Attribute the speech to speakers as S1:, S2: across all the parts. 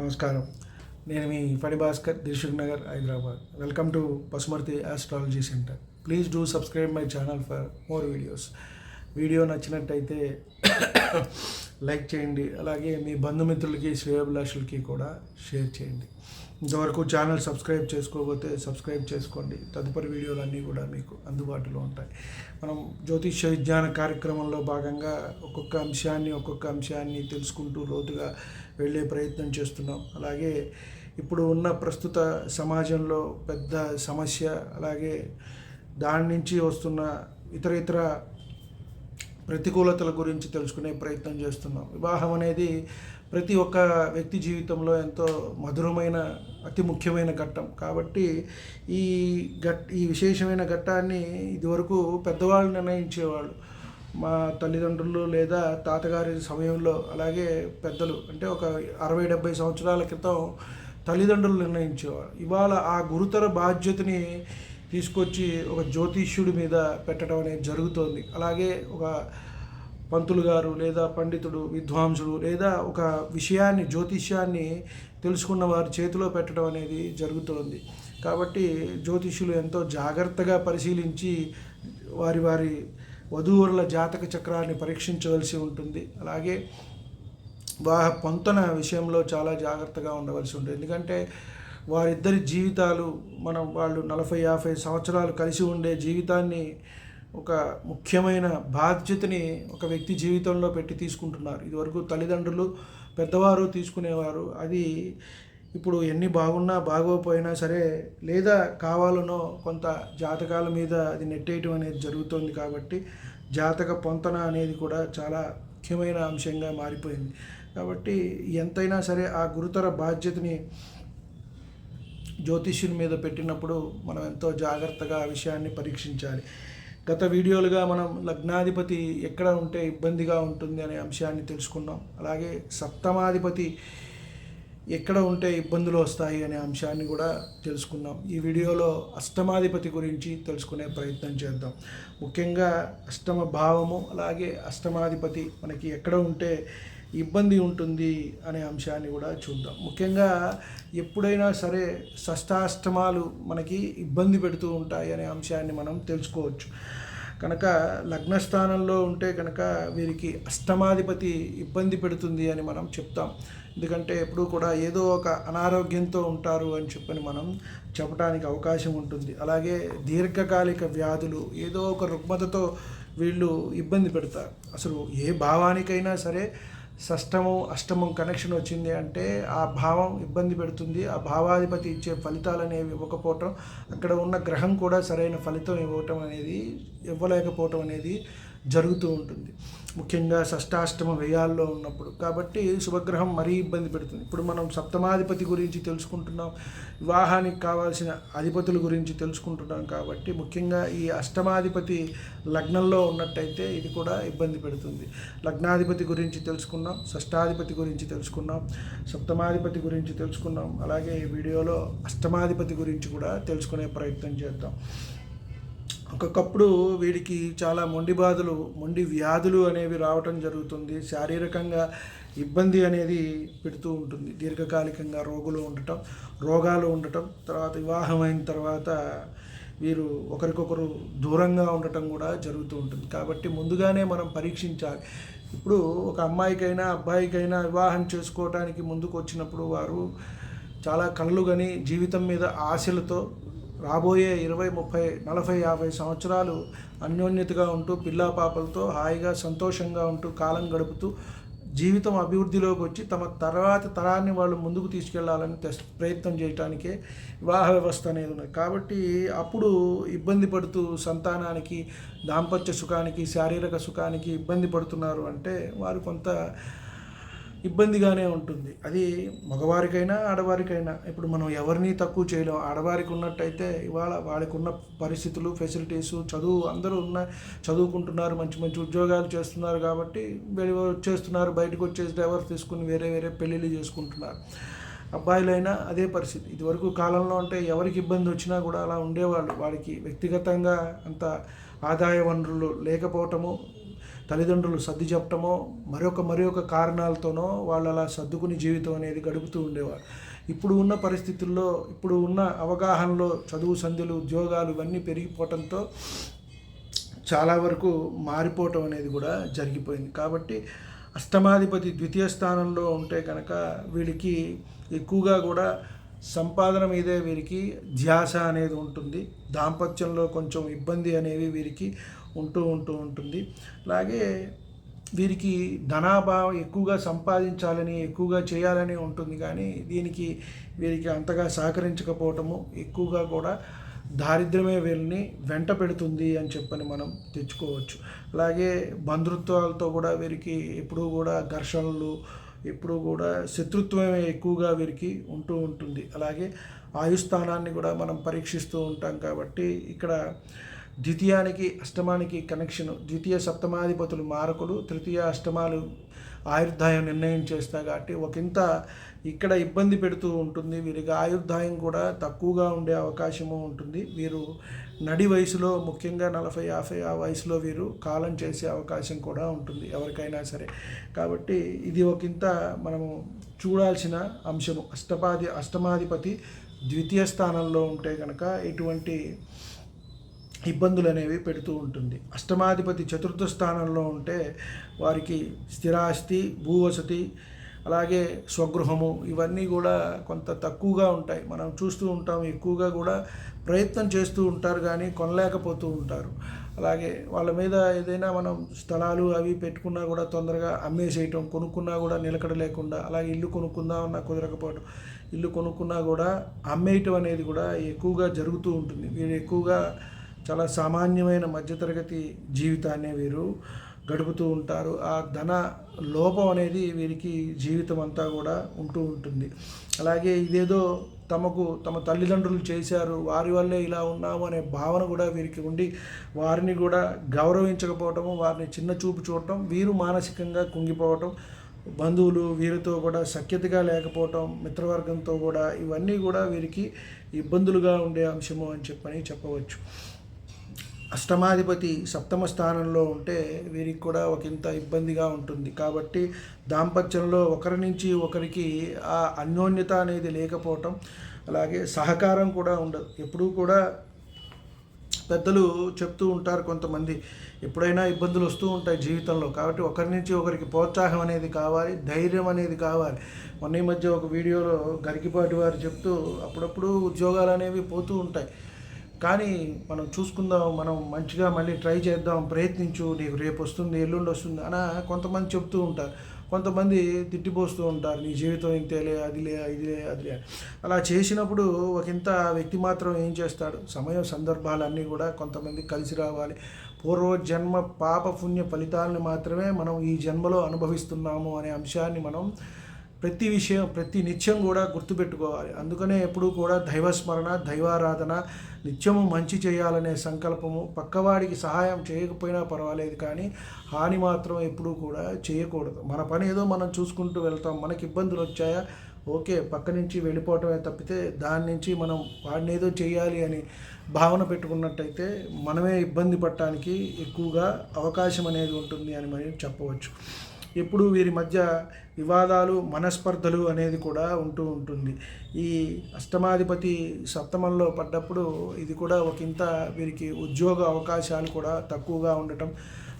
S1: నమస్కారం. నేను మీ Phani Bhaskar Dilsukh Nagar Hyderabad. Welcome to Pasumarthi astrology centre please do subscribe my channel for more videos video నచ్చినట్టయితే like చేయండి. అలాగే మీ బంధుమిత్రులకి శ్రేయభిలాషులకి కూడా share చేయండి. ఇంతవరకు ఛానల్ సబ్స్క్రైబ్ చేసుకోకపోతే సబ్స్క్రైబ్ చేసుకోండి. తదుపరి వీడియోలన్నీ కూడా మీకు అందుబాటులో ఉంటాయి. మనం జ్యోతిష విజ్ఞాన కార్యక్రమంలో భాగంగా ఒక్కొక్క అంశాన్ని ఒక్కొక్క అంశాన్ని తెలుసుకుంటూ లోతుగా వెళ్ళే ప్రయత్నం చేస్తున్నాం. అలాగే ఇప్పుడు ఉన్న ప్రస్తుత సమాజంలో పెద్ద సమస్య అలాగే దాని నుంచి వస్తున్న ఇతర ఇతర ప్రతికూలతల గురించి తెలుసుకునే ప్రయత్నం చేస్తున్నాం. వివాహం అనేది ప్రతి ఒక్క వ్యక్తి జీవితంలో ఎంతో మధురమైన అతి ముఖ్యమైన ఘట్టం. కాబట్టి ఈ ఘట్ ఈ విశేషమైన ఘట్టాన్ని ఇదివరకు పెద్దవాళ్ళు నిర్ణయించేవాళ్ళు. మా తల్లిదండ్రులు లేదా తాతగారి సమయంలో అలాగే పెద్దలు అంటే ఒక అరవై డెబ్బై సంవత్సరాల క్రితం తల్లిదండ్రులు నిర్ణయించేవారు. ఇవాళ ఆ గురుతర బాధ్యతని తీసుకొచ్చి ఒక జ్యోతిష్యుడి మీద పెట్టడం అనేది జరుగుతోంది. అలాగే ఒక పంతులు గారు లేదా పండితుడు విద్వాంసుడు లేదా ఒక విషయాన్ని జ్యోతిష్యాన్ని తెలుసుకున్న వారి చేతిలో పెట్టడం అనేది జరుగుతోంది. కాబట్టి జ్యోతిష్యులు ఎంతో జాగ్రత్తగా పరిశీలించి వారి వారి వధూవరుల జాతక చక్రాన్ని పరీక్షించవలసి ఉంటుంది. అలాగే వివాహ పొంతన విషయంలో చాలా జాగ్రత్తగా ఉండవలసి ఉంటుంది. ఎందుకంటే వారిద్దరి జీవితాలు మనం వాళ్ళు నలభై యాభై సంవత్సరాలు కలిసి ఉండే జీవితాన్ని ఒక ముఖ్యమైన బాధ్యతని ఒక వ్యక్తి జీవితంలో పెట్టి తీసుకుంటున్నారు. ఇదివరకు తల్లిదండ్రులు పెద్దవారు తీసుకునేవారు. అది ఇప్పుడు ఎన్ని బాగున్నా బాగోపోయినా సరే లేదా కావాలనో కొంత జాతకాల మీద అది నెట్టేయటం అనేది జరుగుతుంది కాబట్టి జాతక పొంతన అనేది కూడా చాలా ముఖ్యమైన అంశంగా మారిపోయింది. కాబట్టి ఎంతైనా సరే ఆ గురుతర బాధ్యతని జ్యోతిష్యుని మీద పెట్టినప్పుడు మనం ఎంతో జాగ్రత్తగా ఆ విషయాన్ని పరీక్షించాలి. గత వీడియోలుగా మనం లగ్నాధిపతి ఎక్కడ ఉంటే ఇబ్బందిగా ఉంటుంది అనే అంశాన్ని తెలుసుకున్నాం. అలాగే సప్తమాధిపతి ఎక్కడ ఉంటే ఇబ్బందులు వస్తాయి అనే అంశాన్ని కూడా తెలుసుకున్నాం ఈ వీడియోలో అష్టమాధిపతి గురించి తెలుసుకునే ప్రయత్నం చేద్దాం. ముఖ్యంగా అష్టమ భావము అలాగే అష్టమాధిపతి మనకి ఎక్కడ ఉంటే ఇబ్బంది ఉంటుంది అనే అంశాన్ని కూడా చూద్దాం. ముఖ్యంగా ఎప్పుడైనా సరే షష్టాష్టమాలు మనకి ఇబ్బంది పెడుతూ ఉంటాయి అనే అంశాన్ని మనం తెలుసుకోవచ్చు. కనుక లగ్నస్థానంలో ఉంటే కనుక వీరికి అష్టమాధిపతి ఇబ్బంది పెడుతుంది అని మనం చెప్తాం. ఎందుకంటే ఎప్పుడూ కూడా ఏదో ఒక అనారోగ్యంతో ఉంటారు అని చెప్పని మనం చెప్పడానికి అవకాశం ఉంటుంది. అలాగే దీర్ఘకాలిక వ్యాధులు ఏదో ఒక రుగ్మతతో వీళ్ళు ఇబ్బంది పెడతారు. అసలు ఏ భావానికైనా సరే షష్టమం అష్టమం కనెక్షన్ వచ్చింది అంటే ఆ భావం ఇబ్బంది పెడుతుంది. ఆ భావాధిపతి ఇచ్చే ఫలితాలు అనేవి ఇవ్వకపోవటం అక్కడ ఉన్న గ్రహం కూడా సరైన ఫలితం ఇవ్వటం అనేది ఇవ్వలేకపోవటం అనేది జరుగుతూ ఉంటుంది. ముఖ్యంగా షష్టాష్టమ వ్యయాల్లో ఉన్నప్పుడు. కాబట్టి శుభగ్రహం మరీ ఇబ్బంది పెడుతుంది. ఇప్పుడు మనం సప్తమాధిపతి గురించి తెలుసుకుంటున్నాం. వివాహానికి కావాల్సిన అధిపతుల గురించి తెలుసుకుంటున్నాం కాబట్టి ముఖ్యంగా ఈ అష్టమాధిపతి లగ్నంలో ఉన్నట్టయితే ఇది కూడా ఇబ్బంది పెడుతుంది. లగ్నాధిపతి గురించి తెలుసుకున్నాం షష్టాధిపతి గురించి తెలుసుకున్నాం సప్తమాధిపతి గురించి తెలుసుకున్నాం. అలాగే ఈ వీడియోలో అష్టమాధిపతి గురించి కూడా తెలుసుకునే ప్రయత్నం చేద్దాం. ఒకప్పుడు వీడికి చాలా మొండి బాధలు మొండి వ్యాధులు అనేవి రావటం జరుగుతుంది. శారీరకంగా ఇబ్బంది అనేది పెడుతూ ఉంటుంది. దీర్ఘకాలికంగా రోగులు ఉండటం రోగాలు ఉండటం తర్వాత వివాహం అయిన తర్వాత వీరు ఒకరికొకరు దూరంగా ఉండటం కూడా జరుగుతూ ఉంటుంది. కాబట్టి ముందుగానే మనం పరీక్షించాలి. ఇప్పుడు ఒక అమ్మాయికైనా అబ్బాయికైనా వివాహం చేసుకోవటానికి ముందుకు వచ్చినప్పుడు వారు చాలా కళ్ళు కానీ జీవితం మీద ఆశలతో రాబోయే ఇరవై ముప్పై నలభై యాభై సంవత్సరాలు అన్యోన్యతగా ఉంటూ పిల్లా పాపలతో హాయిగా సంతోషంగా ఉంటూ కాలం గడుపుతూ జీవితం అభివృద్ధిలోకి వచ్చి తమ తర్వాత తరాన్ని వాళ్ళు ముందుకు తీసుకెళ్ళాలని ప్రయత్నం చేయటానికే వివాహ వ్యవస్థ అనేది ఉన్నది. కాబట్టి అప్పుడు ఇబ్బంది పడుతూ సంతానానికి దాంపత్య సుఖానికి శారీరక సుఖానికి ఇబ్బంది పడుతున్నారు అంటే వారు కొంత ఇబ్బందిగానే ఉంటుంది. అది మగవారికైనా ఆడవారికైనా. ఇప్పుడు మనం ఎవరిని తక్కువ చేయలేం. ఆడవారికి ఉన్నట్టయితే ఇవాళ వాళ్ళకి ఉన్న పరిస్థితులు ఫెసిలిటీస్ చదువు అందరూ ఉన్న చదువుకుంటున్నారు మంచి మంచి ఉద్యోగాలు చేస్తున్నారు కాబట్టి వెళ్ళి వచ్చేస్తున్నారు బయటకు వచ్చేసి డ్రైవర్ తీసుకుని వేరే వేరే పెళ్ళిళ్ళు చేసుకుంటున్నారు. అబ్బాయిలైనా అదే పరిస్థితి. ఇదివరకు కాలంలో అంటే ఎవరికి ఇబ్బంది వచ్చినా కూడా అలా ఉండేవాళ్ళు. వాడికి వ్యక్తిగతంగా అంత ఆదాయ వనరులు లేకపోవటము తల్లిదండ్రులు సర్ది చెప్పటమో మరొక మరొక కారణాలతోనో వాళ్ళు అలా సర్దుకుని జీవితం అనేది గడుపుతూ ఉండేవారు. ఇప్పుడు ఉన్న పరిస్థితుల్లో ఇప్పుడు ఉన్న అవగాహనలో చదువు సంధ్యలు ఉద్యోగాలు ఇవన్నీ పెరిగిపోవటంతో చాలా వరకు మారిపోవటం అనేది కూడా జరిగిపోయింది. కాబట్టి అష్టమాధిపతి ద్వితీయ స్థానంలో ఉంటే కనుక వీడికి ఎక్కువగా కూడా సంపాదన మీదే వీరికి ధ్యాస అనేది ఉంటుంది. దాంపత్యంలో కొంచెం ఇబ్బంది అనేవి వీరికి ఉంటూ ఉంటూ ఉంటుంది. అలాగే వీరికి ధనాభావం ఎక్కువగా సంపాదించాలని ఎక్కువగా చేయాలని ఉంటుంది. కానీ దీనికి వీరికి అంతగా సహకరించకపోవటము ఎక్కువగా కూడా దారిద్ర్యమే వీళ్ళని వెంట పెడుతుంది అని చెప్పని మనం తెచ్చుకోవచ్చు. అలాగే బంధుత్వాలతో కూడా వీరికి ఎప్పుడూ కూడా ఘర్షణలు ఎప్పుడూ కూడా శత్రుత్వమే ఎక్కువగా వీరికి ఉంటూ ఉంటుంది. అలాగే ఆయుస్థానాన్ని కూడా మనం పరీక్షిస్తూ ఉంటాం కాబట్టి ఇక్కడ ద్వితీయానికి అష్టమానికి కనెక్షన్. ద్వితీయ సప్తమాధిపతులు మారకులు తృతీయ అష్టమాలు ఆయుర్దాయం నిర్ణయం చేస్తా కాబట్టి ఒకంత ఇక్కడ ఇబ్బంది పెడుతూ ఉంటుంది. వీరికి ఆయుర్దాయం కూడా తక్కువగా ఉండే అవకాశము ఉంటుంది. వీరు నడి వయసులో ముఖ్యంగా నలభై యాభై ఆ వయసులో వీరు కాలం చేసే అవకాశం కూడా ఉంటుంది ఎవరికైనా సరే. కాబట్టి ఇది ఒకంత మనము చూడాల్సిన అంశము. అష్టపాది అష్టమాధిపతి ద్వితీయ స్థానంలో ఉంటే కనుక ఇటువంటి ఇబ్బందులు అనేవి పెడుతూ ఉంటుంది. అష్టమాధిపతి చతుర్థ స్థానంలో ఉంటే వారికి స్థిరాస్తి భూవసతి అలాగే స్వగృహము ఇవన్నీ కూడా కొంత తక్కువగా ఉంటాయి. మనం చూస్తూ ఉంటాం ఎక్కువగా కూడా ప్రయత్నం చేస్తూ ఉంటారు కానీ కొనలేకపోతూ ఉంటారు. అలాగే వాళ్ళ మీద ఏదైనా మనం స్థలాలు అవి పెట్టుకున్నా కూడా తొందరగా అమ్మేసేయటం కొనుక్కున్నా కూడా నిలకడ లేకుండా అలాగే ఇల్లు కొనుక్కుందామన్నా కుదరకపోవడం ఇల్లు కొనుక్కున్నా కూడా అమ్మేయటం అనేది కూడా ఎక్కువగా జరుగుతూ ఉంటుంది. వీళ్ళు ఎక్కువగా చాలా సామాన్యమైన మధ్యతరగతి జీవితాన్ని వీరు గడుపుతూ ఉంటారు. ఆ ధన లోపం అనేది వీరికి జీవితం అంతా కూడా ఉంటూ ఉంటుంది. అలాగే ఇదేదో తమకు తమ తల్లిదండ్రులు చేశారు వారి వల్లే ఇలా ఉన్నాము అనే భావన కూడా వీరికి ఉండి వారిని కూడా గౌరవించకపోవటము వారిని చిన్న చూపు చూడటం వీరు మానసికంగా కుంగిపోవటం బంధువులు వీరితో కూడా సఖ్యతగా లేకపోవటం మిత్రవర్గంతో కూడా ఇవన్నీ కూడా వీరికి ఇబ్బందులుగా ఉండే అంశము అని చెప్పని చెప్పవచ్చు. అష్టమాధిపతి సప్తమ స్థానంలో ఉంటే వీరికి కూడా ఒక ఇంత ఇబ్బందిగా ఉంటుంది. కాబట్టి దాంపత్యంలో ఒకరి నుంచి ఒకరికి ఆ అన్యోన్యత అనేది లేకపోవటం అలాగే సహకారం కూడా ఉండదు. ఎప్పుడూ కూడా పెద్దలు చెప్తూ ఉంటారు కొంతమంది ఎప్పుడైనా ఇబ్బందులు వస్తూ ఉంటాయి జీవితంలో. కాబట్టి ఒకరి నుంచి ఒకరికి ప్రోత్సాహం అనేది కావాలి ధైర్యం అనేది కావాలి. మొన్న ఈ మధ్య ఒక వీడియోలో గరికిపాటి వారు చెప్తూ అప్పుడప్పుడు ఉద్యోగాలు అనేవి పోతూ ఉంటాయి. కానీ మనం చూసుకుందాం మనం మంచిగా మళ్ళీ ట్రై చేద్దాం ప్రయత్నించు నీకు రేపు వస్తుంది ఎల్లుండి వస్తుంది అని కొంతమంది చెప్తూ ఉంటారు. కొంతమంది తిట్టిపోస్తూ ఉంటారు నీ జీవితం ఇంతేలే అదిలే ఇదిలే అదిలే అలా చేసినప్పుడు ఒకంత వ్యక్తి మాత్రం ఏం చేస్తాడు? సమయం సందర్భాలన్నీ కూడా కొంతమంది కలిసి రావాలి. పూర్వ జన్మ పాప పుణ్య ఫలితాలను మాత్రమే మనం ఈ జన్మలో అనుభవిస్తున్నాము అనే అంశాన్ని మనం ప్రతి విషయం ప్రతి నిత్యం కూడా గుర్తుపెట్టుకోవాలి. అందుకనే ఎప్పుడూ కూడా దైవస్మరణ దైవారాధన నిత్యము మంచి చేయాలనే సంకల్పము పక్కవాడికి సహాయం చేయకపోయినా పర్వాలేదు కానీ హాని మాత్రం ఎప్పుడూ కూడా చేయకూడదు. మన పని ఏదో మనం చూసుకుంటూ వెళ్తాం. మనకి ఇబ్బందులు వచ్చాయా? ఓకే పక్క నుంచి వెళ్ళిపోవటమే తప్పితే దాని నుంచి మనం వాడిని ఏదో చేయాలి అని భావన పెట్టుకున్నట్టయితే మనమే ఇబ్బంది పడటానికి ఎక్కువగా అవకాశం అనేది ఉంటుంది అని మనం చెప్పవచ్చు. ఎప్పుడు వీరి మధ్య వివాదాలు మనస్పర్ధలు అనేది కూడా ఉంటూ ఉంటుంది. ఈ అష్టమాధిపతి సప్తమంలో పడ్డప్పుడు ఇది కూడా ఒకంత వీరికి ఉద్యోగ అవకాశాలు కూడా తక్కువగా ఉండటం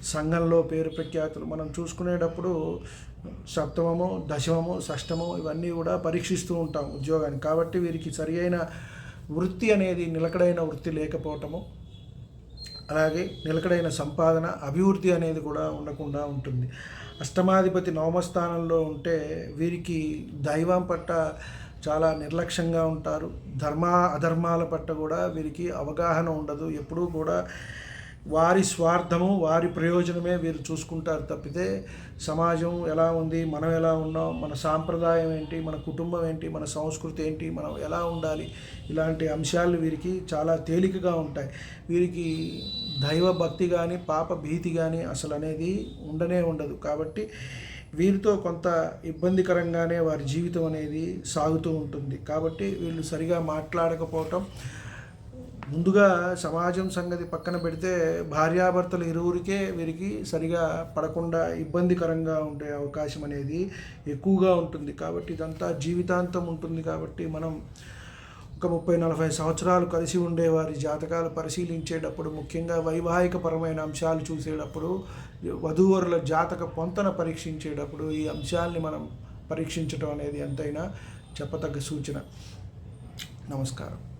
S1: సంఘంలో పేరు ప్రఖ్యాతులు మనం చూసుకునేటప్పుడు సప్తమము దశమము షష్టము ఇవన్నీ కూడా పరీక్షిస్తూ ఉంటాం ఉద్యోగాన్ని కాబట్టి వీరికి సరి వృత్తి అనేది నిలకడైన వృత్తి లేకపోవటము అలాగే నిలకడైన సంపాదన అభివృద్ధి అనేది కూడా ఉండకుండా ఉంటుంది. అష్టమాధిపతి నవమస్థానంలో ఉంటే వీరికి దైవం పట్ల చాలా నిర్లక్ష్యంగా ఉంటారు. ధర్మ అధర్మాల పట్ల కూడా వీరికి అవగాహన ఉండదు. ఎప్పుడూ కూడా వారి స్వార్థము వారి ప్రయోజనమే వీరు చూసుకుంటారు తప్పితే సమాజం ఎలా ఉంది మనం ఎలా ఉన్నాం మన సాంప్రదాయం ఏంటి మన కుటుంబం ఏంటి మన సంస్కృతి ఏంటి మనం ఎలా ఉండాలి ఇలాంటి అంశాలు వీరికి చాలా తేలికగా ఉంటాయి. వీరికి దైవ భక్తి కానీ పాప భీతి కానీ అసలు అనేది ఉండనే ఉండదు. కాబట్టి వీరితో కొంత ఇబ్బందికరంగానే వారి జీవితం అనేది సాగుతూ ఉంటుంది. కాబట్టి వీళ్ళు సరిగా మాట్లాడకపోవటం ముందుగా సమాజం సంగతి పక్కన పెడితే భార్యాభర్తలు ఇరువురికే వీరికి సరిగా పడకుండా ఇబ్బందికరంగా ఉండే అవకాశం అనేది ఎక్కువగా ఉంటుంది. కాబట్టి ఇదంతా జీవితాంతం ఉంటుంది. కాబట్టి మనం ఒక ముప్పై నలభై సంవత్సరాలు కలిసి ఉండే వారి జాతకాలు పరిశీలించేటప్పుడు ముఖ్యంగా వైవాహిక పరమైన అంశాలు చూసేటప్పుడు వధూవరుల జాతక పొంతన పరీక్షించేటప్పుడు ఈ అంశాల్ని మనం పరీక్షించడం అనేది ఎంతైనా చెప్పతగ్గ సూచన. నమస్కారం.